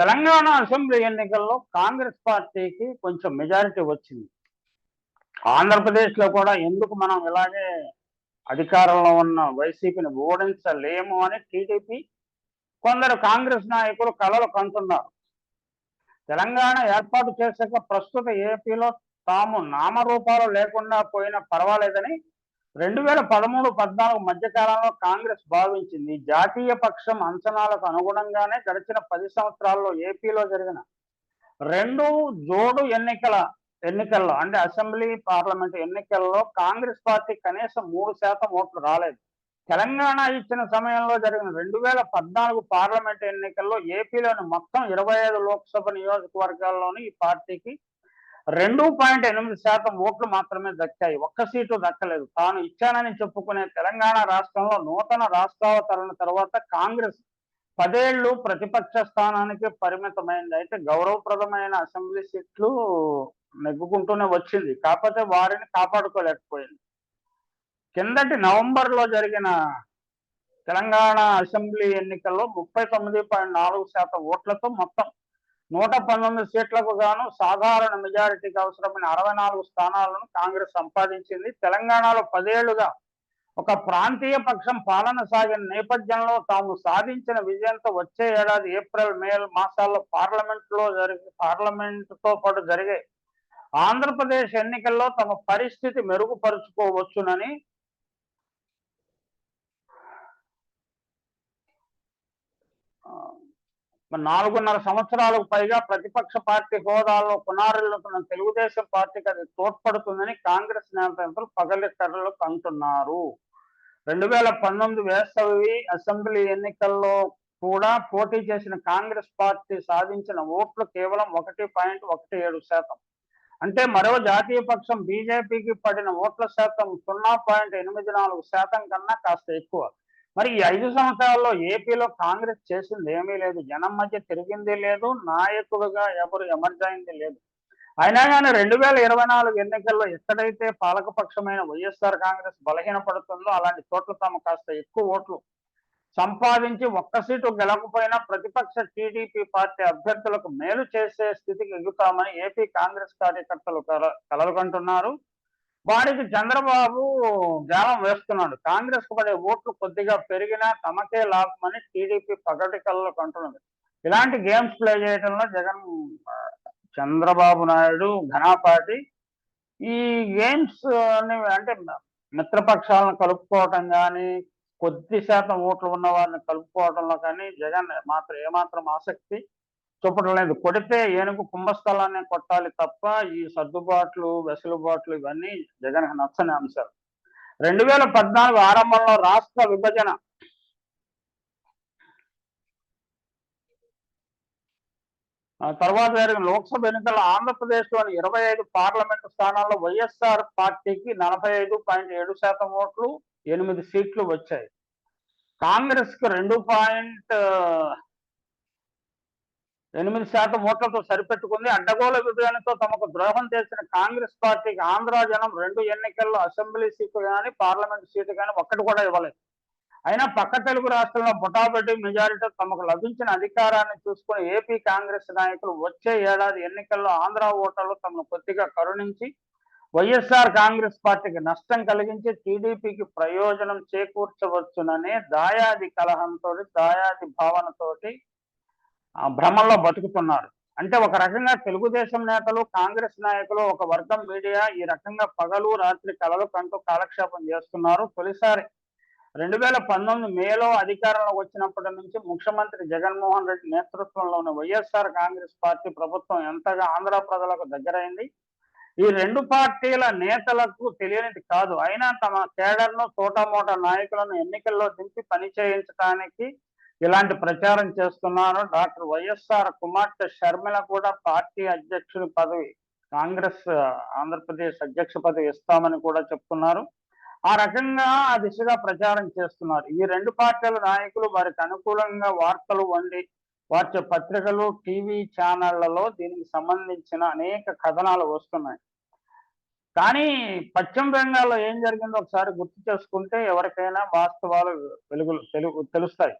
Telangana assembly ఎన్నికల్లో కాంగ్రెస్ పార్టీకి కొంచెం మెజారిటీ వచ్చింది. ఆంధ్రప్రదేశ్లో కూడా ఎందుకు మనం ఇలాగే అధికారంలో ఉన్న వైసీపీని ఓడించలేము అని టీడీపీ కొందరు కాంగ్రెస్ నాయకులు కలలు కంటున్నారు. తెలంగాణ ఏర్పాటు చేశాక ప్రస్తుత ఏపీలో తాము నామరూపాలు లేకుండా పోయినా పర్వాలేదని రెండు వేల పదమూడు పద్నాలుగు మధ్య కాలంలో కాంగ్రెస్ భావించింది. జాతీయ పక్షం అంచనాలకు అనుగుణంగానే గడిచిన పది సంవత్సరాల్లో ఏపీలో జరిగిన రెండు జోడు ఎన్నికల ఎన్నికల్లో అంటే అసెంబ్లీ పార్లమెంట్ ఎన్నికల్లో కాంగ్రెస్ పార్టీ కనీసం మూడు శాతం ఓట్లు రాలేదు. తెలంగాణ ఇచ్చిన సమయంలో జరిగిన రెండు వేల పద్నాలుగు పార్లమెంట్ ఎన్నికల్లో ఏపీలోని మొత్తం ఇరవై ఐదు లోక్సభ నియోజకవర్గాల్లోని ఈ పార్టీకి రెండు పాయింట్ ఎనిమిది శాతం ఓట్లు మాత్రమే దక్కాయి. ఒక్క సీటు దక్కలేదు. తాను ఇచ్చానని చెప్పుకునే తెలంగాణ రాష్ట్రంలో నూతన రాష్ట్రావతరణ తర్వాత కాంగ్రెస్ పదేళ్ళు ప్రతిపక్ష స్థానానికి పరిమితమైంది. అయితే గౌరవప్రదమైన అసెంబ్లీ సీట్లు నెగ్గుకుంటూనే వచ్చింది. కాకపోతే వారిని కాపాడుకోలేకపోయింది. కిందటి నవంబర్లో జరిగిన తెలంగాణ అసెంబ్లీ ఎన్నికల్లో ముప్పై తొమ్మిది పాయింట్ నాలుగు శాతం ఓట్లతో మొత్తం నూట పంతొమ్మిది సీట్లకు గాను సాధారణ మెజారిటీకి అవసరమైన అరవై నాలుగు స్థానాలను కాంగ్రెస్ సంపాదించింది. తెలంగాణలో పదేళ్ళుగా ఒక ప్రాంతీయ పక్షం పాలన సాగిన నేపథ్యంలో తాము సాధించిన విజయంతో వచ్చే ఏడాది ఏప్రిల్ మే మాసాల్లో పార్లమెంట్లో జరిగే పార్లమెంట్తో పాటు జరిగే ఆంధ్రప్రదేశ్ ఎన్నికల్లో తమ పరిస్థితి మెరుగుపరుచుకోవచ్చునని మరి నాలుగున్నర సంవత్సరాలకు పైగా ప్రతిపక్ష పార్టీ హోదాలో పునారిల్లుతున్న తెలుగుదేశం పార్టీకి అది తోడ్పడుతుందని కాంగ్రెస్ నేతలు పగలెక్కడలు అంటున్నారు రెండు వేల పంతొమ్మిది వేసవి అసెంబ్లీ ఎన్నికల్లో కూడా పోటీ చేసిన కాంగ్రెస్ పార్టీ సాధించిన ఓట్లు కేవలం ఒకటి పాయింట్ ఒకటి ఏడు శాతం. అంటే మరో జాతీయ పక్షం బీజేపీకి పడిన ఓట్ల శాతం సున్నా పాయింట్ ఎనిమిది నాలుగు శాతం కన్నా కాస్త ఎక్కువ. మరి ఈ ఐదు సంవత్సరాల్లో ఏపీలో కాంగ్రెస్ చేసింది ఏమీ లేదు. జనం మధ్య తిరిగింది లేదు. నాయకుడుగా ఎవరు ఎమర్జ్ అయింది లేదు. అయినా కానీ రెండు వేల ఇరవై నాలుగు ఎన్నికల్లో ఎక్కడైతే పాలకపక్షమైన వైఎస్ఆర్ కాంగ్రెస్ బలహీనపడుతుందో అలాంటి చోట్ల తాము కాస్త ఎక్కువ ఓట్లు సంపాదించి ఒక్క సీటు గెలకపోయినా ప్రతిపక్ష టీడీపీ పార్టీ అభ్యర్థులకు మేలు చేసే స్థితికి ఎగుతామని ఏపీ కాంగ్రెస్ కార్యకర్తలు కల- వాడికి చంద్రబాబు జాలం వేస్తున్నాడు. కాంగ్రెస్ పడే ఓట్లు కొద్దిగా పెరిగినా తమకే లాభమని టీడీపీ పగటి కంటున్నది. ఇలాంటి గేమ్స్ ప్లే చేయడంలో జగన్ చంద్రబాబు నాయుడు ఘనాపాటి ఈ గేమ్స్ అని అంటే మిత్రపక్షాలను కలుపుకోవటం కానీ కొద్ది శాతం ఓట్లు ఉన్న వారిని కలుపుకోవడంలో కానీ జగన్ మాత్రం ఏమాత్రం ఆసక్తి చూపడం లేదు. కొడితే ఏనుగు కుంభస్థలాన్ని కొట్టాలి తప్ప ఈ సర్దుబాట్లు వెసులుబాట్లు ఇవన్నీ జగన్ నచ్చని అంశాలు. రెండు వేల పద్నాలుగు ఆరంభంలో రాష్ట్ర విభజన. తర్వాత జరిగిన లోక్సభ ఎన్నికల్లో ఆంధ్రప్రదేశ్లోని ఇరవై ఐదు పార్లమెంటు స్థానాల్లో వైఎస్ఆర్ పార్టీకి నలభై ఐదు పాయింట్ ఏడు శాతం ఓట్లు ఎనిమిది సీట్లు వచ్చాయి. కాంగ్రెస్కు రెండు పాయింట్ ఎనిమిది శాతం ఓట్లతో సరిపెట్టుకుంది. అడ్డగోల విభజనతో తమకు ద్రోహం చేసిన కాంగ్రెస్ పార్టీకి ఆంధ్ర జనం రెండు ఎన్నికల్లో అసెంబ్లీ సీటు కానీ పార్లమెంట్ సీటు కానీ ఒక్కటి కూడా ఇవ్వలేదు. అయినా పక్క తెలుగు రాష్ట్రంలో బుటాబెట్టి మెజారిటీ తమకు లభించిన అధికారాన్ని చూసుకుని ఏపీ కాంగ్రెస్ నాయకులు వచ్చే ఏడాది ఎన్నికల్లో ఆంధ్ర ఓటర్లు తమను కొద్దిగా కరుణించి వైఎస్ఆర్ కాంగ్రెస్ పార్టీకి నష్టం కలిగించి టీడీపీకి ప్రయోజనం చేకూర్చవచ్చుననే దాయాది కలహంతో దాయాది భావనతోటి భ్రమంలో బతుకుతున్నారు. అంటే ఒక రకంగా తెలుగుదేశం నేతలు కాంగ్రెస్ నాయకులు ఒక వర్గం మీడియా ఈ రకంగా పగలు రాత్రి కలలు కంటూ కాలక్షేపం చేస్తున్నారు. తొలిసారి రెండు వేల పంతొమ్మిది మేలో అధికారంలోకి వచ్చినప్పటి నుంచి ముఖ్యమంత్రి జగన్మోహన్ రెడ్డి నేతృత్వంలోని వైఎస్ఆర్ కాంగ్రెస్ పార్టీ ప్రభుత్వం ఎంతగా ఆంధ్ర ప్రజలకు దగ్గరైంది? ఈ రెండు పార్టీల నేతలకు తెలియనిది కాదు. అయినా తమ కేడర్ను తోటమోట నాయకులను ఎన్నికల్లో దింపి పని చేయించడానికి ఇలాంటి ప్రచారం చేస్తున్నారు డాక్టర్ వైఎస్ఆర్ కుమార్తె షర్మిల కూడా పార్టీ అధ్యక్షుడి పదవి కాంగ్రెస్ ఆంధ్రప్రదేశ్ అధ్యక్ష పదవి ఇస్తామని కూడా చెప్తున్నారు. ఆ రకంగా ఆ దిశగా ప్రచారం చేస్తున్నారు. ఈ రెండు పార్టీల నాయకులు వారికి అనుకూలంగా వార్తలు వండి వార్చే పత్రికలు టీవీ ఛానళ్ళలో దీనికి సంబంధించిన అనేక కథనాలు వస్తున్నాయి. కానీ పశ్చిమ బెంగాల్లో ఏం జరిగిందో ఒకసారి గుర్తు చేసుకుంటే ఎవరికైనా వాస్తవాలు వెలుగులు తెలుగు తెలుస్తాయి.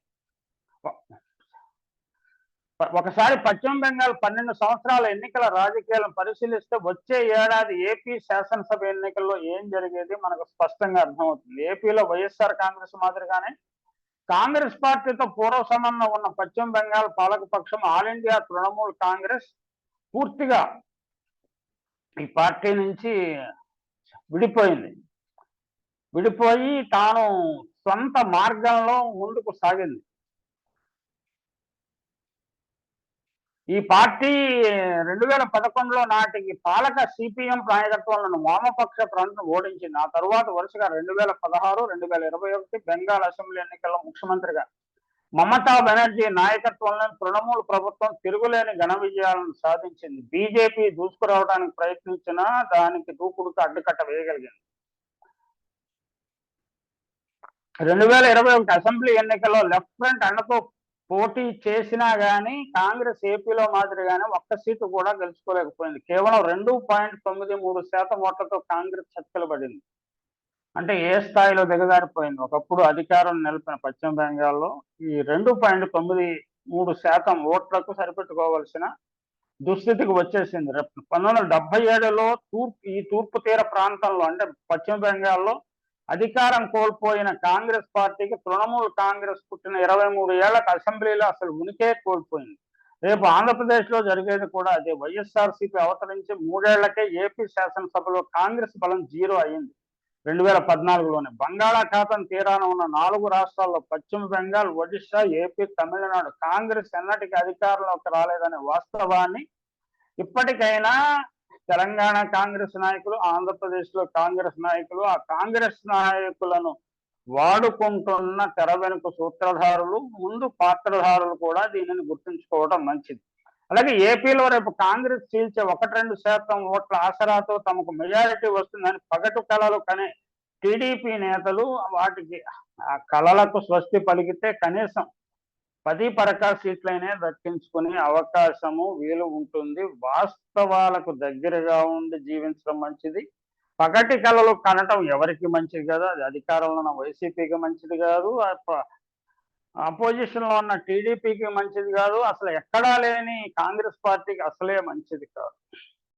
ఒకసారి పశ్చిమ బెంగాల్ పన్నెండు సంవత్సరాల ఎన్నికల రాజకీయాలను పరిశీలిస్తే వచ్చే ఏడాది ఏపీ శాసనసభ ఎన్నికల్లో ఏం జరిగేది మనకు స్పష్టంగా అర్థమవుతుంది. ఏపీలో వైఎస్ఆర్ కాంగ్రెస్ మాదిరిగానే కాంగ్రెస్ పార్టీతో పూర్వ సంబంధం ఉన్న పశ్చిమ బెంగాల్ పాలకపక్షం ఆల్ ఇండియా తృణమూల్ కాంగ్రెస్ పూర్తిగా ఈ పార్టీ నుంచి విడిపోయింది. విడిపోయి తాను సొంత మార్గంలో ముందుకు సాగింది. ఈ పార్టీ రెండు వేల పదకొండులో నాటికి పాలక సిపిఎం నాయకత్వంలో వామపక్ష ఫ్రంట్ను ఓడించింది. ఆ తరువాత వరుసగా రెండు వేల పదహారు రెండు వేల ఇరవై ఒకటి బెంగాల్ అసెంబ్లీ ఎన్నికల్లో ముఖ్యమంత్రిగా మమతా బెనర్జీ నాయకత్వంలో తృణమూల్ ప్రభుత్వం తిరుగులేని ఘన విజయాలను సాధించింది. బీజేపీ దూసుకురావడానికి ప్రయత్నించినా దానికి దూకుడుకు అడ్డుకట్ట వేయగలిగింది. రెండు వేల ఇరవై ఒకటి అసెంబ్లీ ఎన్నికల్లో లెఫ్ట్ ఫ్రంట్ అండతో పోటీ చేసినా కానీ కాంగ్రెస్ ఏపీలో మాదిరిగానే ఒక్క సీటు కూడా గెలుచుకోలేకపోయింది. కేవలం రెండు పాయింట్ తొమ్మిది మూడు శాతం ఓట్లతో కాంగ్రెస్ చతికిలబడింది. అంటే ఏ స్థాయిలో దిగజారిపోయింది? ఒకప్పుడు అధికారం నిలిపిన పశ్చిమ బెంగాల్లో ఈ రెండు పాయింట్ తొమ్మిది మూడు శాతం ఓట్లకు సరిపెట్టుకోవలసిన దుస్థితికి వచ్చేసింది. పంతొమ్మిది వందల డెబ్బై ఏడులో తూర్పు ఈ తూర్పు తీర ప్రాంతంలో అంటే పశ్చిమ బెంగాల్లో అధికారం కోల్పోయిన కాంగ్రెస్ పార్టీకి తృణమూల్ కాంగ్రెస్ పుట్టిన ఇరవై మూడు ఏళ్ళకు అసెంబ్లీలో అసలు ఉనికే కోల్పోయింది. రేపు ఆంధ్రప్రదేశ్లో జరిగేది కూడా అదే. వైఎస్ఆర్సీపీ అవతరించి మూడేళ్ళకే ఏపీ శాసనసభలో కాంగ్రెస్ బలం జీరో అయింది రెండు వేల పద్నాలుగులోనే బంగాళాఖాతం తీరాన ఉన్న నాలుగు రాష్ట్రాల్లో పశ్చిమ బెంగాల్ ఒడిశా ఏపీ తమిళనాడు కాంగ్రెస్ ఎన్నటికి అధికారంలోకి రాలేదనే వాస్తవాన్ని ఇప్పటికైనా తెలంగాణ కాంగ్రెస్ నాయకులు ఆంధ్రప్రదేశ్లో కాంగ్రెస్ నాయకులు ఆ కాంగ్రెస్ నాయకులను వాడుకుంటున్న తెర వెనుక సూత్రధారులు ముందు పాత్రధారులు కూడా దీనిని గుర్తుంచుకోవడం మంచిది. అలాగే ఏపీలో రేపు కాంగ్రెస్ చీల్చే ఒకటి రెండు శాతం ఓట్ల ఆసరాతో తమకు మెజారిటీ వస్తుందని పగటు కళలు కనే టీడీపీ నేతలు వాటికి ఆ కళలకు స్వస్తి పలికితే కనీసం పది పరకా సీట్లైనే దక్కించుకునే అవకాశము వీలు ఉంటుంది. వాస్తవాలకు దగ్గరగా ఉండి జీవించడం మంచిది. పగటి కళలు కనటం ఎవరికి మంచిది కదా. అది అధికారంలో ఉన్న వైసీపీకి మంచిది కాదు. అపోజిషన్లో ఉన్న టీడీపీకి మంచిది కాదు. అసలు ఎక్కడా లేని కాంగ్రెస్ పార్టీకి అసలే మంచిది కాదు.